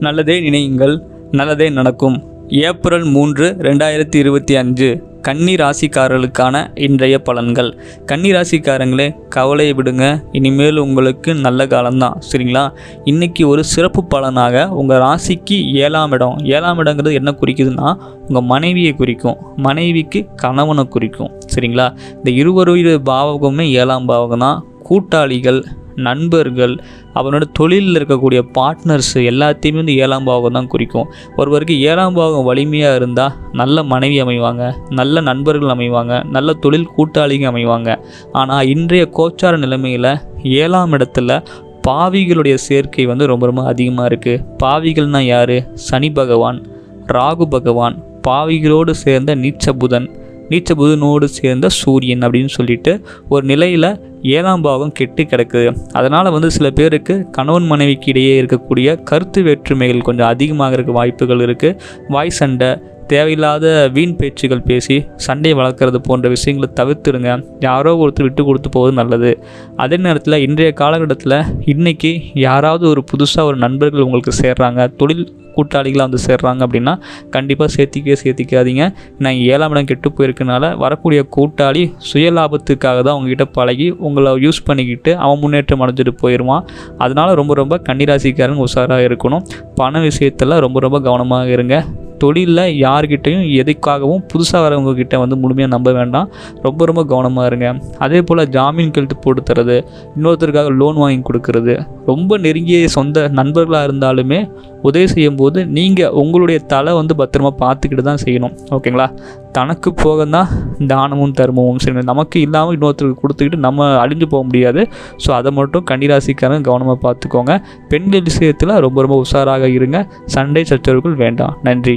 நல்லதே நினையுங்கள் நல்லதே நடக்கும். ஏப்ரல் மூன்று ரெண்டாயிரத்தி இருபத்தி அஞ்சு கன்னி ராசிக்காரர்களுக்கான இன்றைய பலன்கள். கன்னி ராசிக்காரங்களே கவலையை விடுங்க. இனிமேல் உங்களுக்கு நல்ல காலம்தான் சரிங்களா? இன்றைக்கி ஒரு சிறப்பு பலனாக உங்கள் ராசிக்கு ஏழாம் இடம். ஏழாம் இடங்கிறது என்ன குறிக்குதுன்னா உங்கள் மனைவியை குறிக்கும். மனைவிக்கு கணவனை குறிக்கும் சரிங்களா? இந்த இருவருடைய பாவகமே ஏழாம் பாவகம் தான் கூட்டாளிகள் நண்பர்கள் அவனோட தொழிலில் இருக்கக்கூடிய பார்ட்னர்ஸ் எல்லாத்தையுமே வந்து ஏழாம் பாகம் தான் குறிக்கும். ஒருவருக்கு ஏழாம் பாகம் வலிமையாக இருந்தால் நல்ல மனைவி அமைவாங்க நல்ல நண்பர்கள் அமைவாங்க நல்ல தொழில் கூட்டாளிங்க அமைவாங்க. ஆனால் இன்றைய கோச்சார நிலைமையில் ஏழாம் இடத்துல பாவிகளுடைய சேர்க்கை வந்து ரொம்ப ரொம்ப அதிகமாக இருக்குது பாவிகள்னா யார்? சனி பகவான் ராகு பகவான் பாவிகளோடு சேர்ந்த நீச்ச புதன் நீச்ச புதனோடு சேர்ந்த சூரியன் அப்படின்னு சொல்லிட்டு ஒரு நிலையில் ஏழாம் பாவம் கெட்டு கிடக்குது. அதனால் வந்து சில பேருக்கு கணவன் மனைவிக்கு இடையே இருக்கக்கூடிய கருத்து வேற்றுமைகள் கொஞ்சம் அதிகமாக இருக்க வாய்ப்புகள் இருக்குது வாய் சண்டை தேவையில்லாத வீண் பேச்சுகள் பேசி சண்டை வளர்க்குறது போன்ற விஷயங்களை தவிர்த்துடுங்க. யாரோ ஒருத்தர் விட்டு கொடுத்து போவது நல்லது. அதே நேரத்தில் இன்றைய காலகட்டத்தில் இன்றைக்கி யாராவது ஒரு புதுசாக ஒரு நண்பர்கள் உங்களுக்கு சேர்றாங்க தொழில் கூட்டாளிகளாக வந்து சேர்றாங்க அப்படின்னா கண்டிப்பாக சேர்த்திக்கவே சேர்த்திக்காதீங்க. நான் ஏழாம் இடம் கெட்டு போயிருக்கனால வரக்கூடிய கூட்டாளி சுயலாபத்துக்காக தான் உங்ககிட்ட பழகி உங்களை யூஸ் பண்ணிக்கிட்டு அவன் முன்னேற்றம் அடைஞ்சிட்டு போயிடுவான் அதனால் ரொம்ப ரொம்ப கன்னிராசிக்காரங்க உஷாராக இருக்கணும். பண விஷயத்தில் ரொம்ப ரொம்ப கவனமாக இருங்க. தொழிலில் யார்கிட்டையும் எதுக்காகவும் புதுசாக வரவங்க கிட்ட வந்து முழுமையாக நம்ப வேண்டாம். ரொம்ப ரொம்ப கவனமாக இருங்க. அதே போல் ஜாமீன் கழுத்து போட்டு தரது இன்னொருத்தருக்காக லோன் வாங்கி கொடுக்கறது ரொம்ப நெருங்கிய சொந்த நண்பர்களாக இருந்தாலுமே உதவி செய்யும்போது நீங்கள் உங்களுடைய தலை வந்து பத்திரமா பார்த்துக்கிட்டு தான் செய்யணும். ஓகேங்களா? தனக்கு போக தான் தானமும் தர்மமும் சரி நமக்கு இல்லாமல் இன்னொருத்தருக்கு கொடுத்துக்கிட்டு நம்ம அழிஞ்சு போக முடியாது. ஸோ அதை மட்டும் கன்னிராசிக்காரங்க கவனமாக பார்த்துக்கோங்க. பெண்கள் விஷயத்தில் ரொம்ப ரொம்ப உஷாராக இருங்க. சண்டை சச்சரவுகள் வேண்டாம். நன்றி.